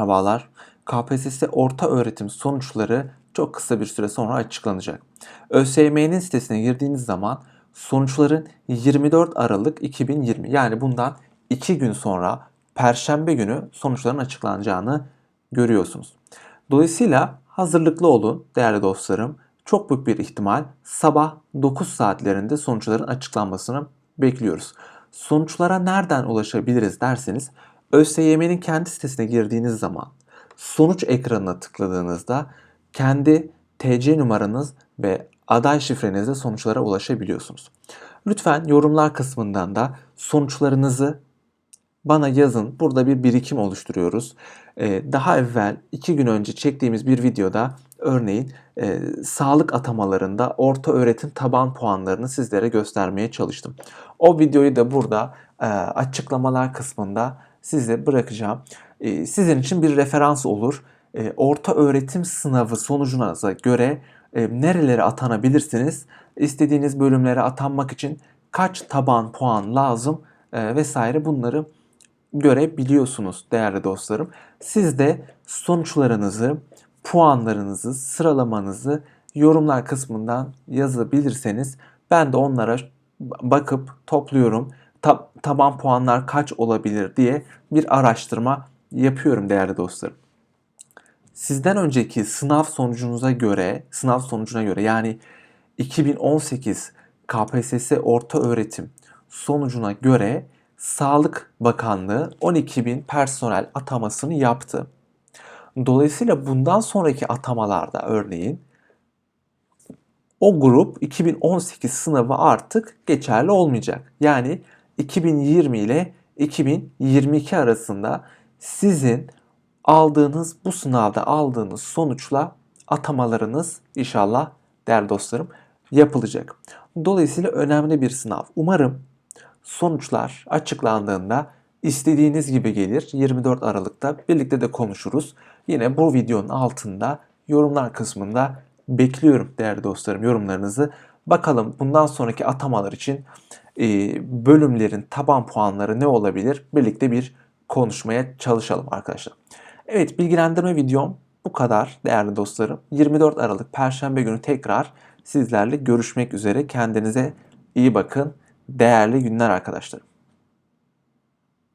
Merhabalar. KPSS orta öğretim sonuçları çok kısa bir süre sonra açıklanacak. ÖSYM'nin sitesine girdiğiniz zaman sonuçların 24 Aralık 2020 yani bundan 2 gün sonra Perşembe günü sonuçların açıklanacağını görüyorsunuz. Dolayısıyla hazırlıklı olun değerli dostlarım. Çok büyük bir ihtimal sabah 9 saatlerinde sonuçların açıklanmasını bekliyoruz. Sonuçlara nereden ulaşabiliriz derseniz ÖSYM'nin kendi sitesine girdiğiniz zaman sonuç ekranına tıkladığınızda kendi TC numaranız ve aday şifrenizle sonuçlara ulaşabiliyorsunuz. Lütfen yorumlar kısmından da sonuçlarınızı bana yazın. Burada bir birikim oluşturuyoruz. Ee, daha evvel iki gün önce çektiğimiz bir videoda örneğin e, sağlık atamalarında orta öğretim taban puanlarını sizlere göstermeye çalıştım. O videoyu da burada e, açıklamalar kısmında size bırakacağım. E, sizin için bir referans olur. E, orta öğretim sınavı sonucunuza göre e, nerelere atanabilirsiniz? İstediğiniz bölümlere atanmak için kaç taban puan lazım e, vesaire bunları görebiliyorsunuz değerli dostlarım. Siz de sonuçlarınızı, puanlarınızı, sıralamanızı yorumlar kısmından yazabilirseniz ben de onlara bakıp topluyorum. Ta- taban puanlar kaç olabilir diye bir araştırma yapıyorum değerli dostlarım. Sizden önceki sınav sonucunuza göre, sınav sonucuna göre yani 2018 KPSS orta öğretim sonucuna göre Sağlık Bakanlığı 12 bin personel atamasını yaptı. Dolayısıyla bundan sonraki atamalarda örneğin o grup 2018 sınavı artık geçerli olmayacak. Yani 2020 ile 2022 arasında sizin aldığınız bu sınavda aldığınız sonuçla atamalarınız inşallah değerli dostlarım yapılacak. Dolayısıyla önemli bir sınav. Umarım sonuçlar açıklandığında istediğiniz gibi gelir. 24 Aralık'ta birlikte de konuşuruz. Yine bu videonun altında yorumlar kısmında bekliyorum değerli dostlarım yorumlarınızı. Bakalım bundan sonraki atamalar için bölümlerin taban puanları ne olabilir? Birlikte bir konuşmaya çalışalım arkadaşlar. Evet bilgilendirme videom bu kadar değerli dostlarım. 24 Aralık Perşembe günü tekrar sizlerle görüşmek üzere. Kendinize iyi bakın. Değerli günler arkadaşlarım.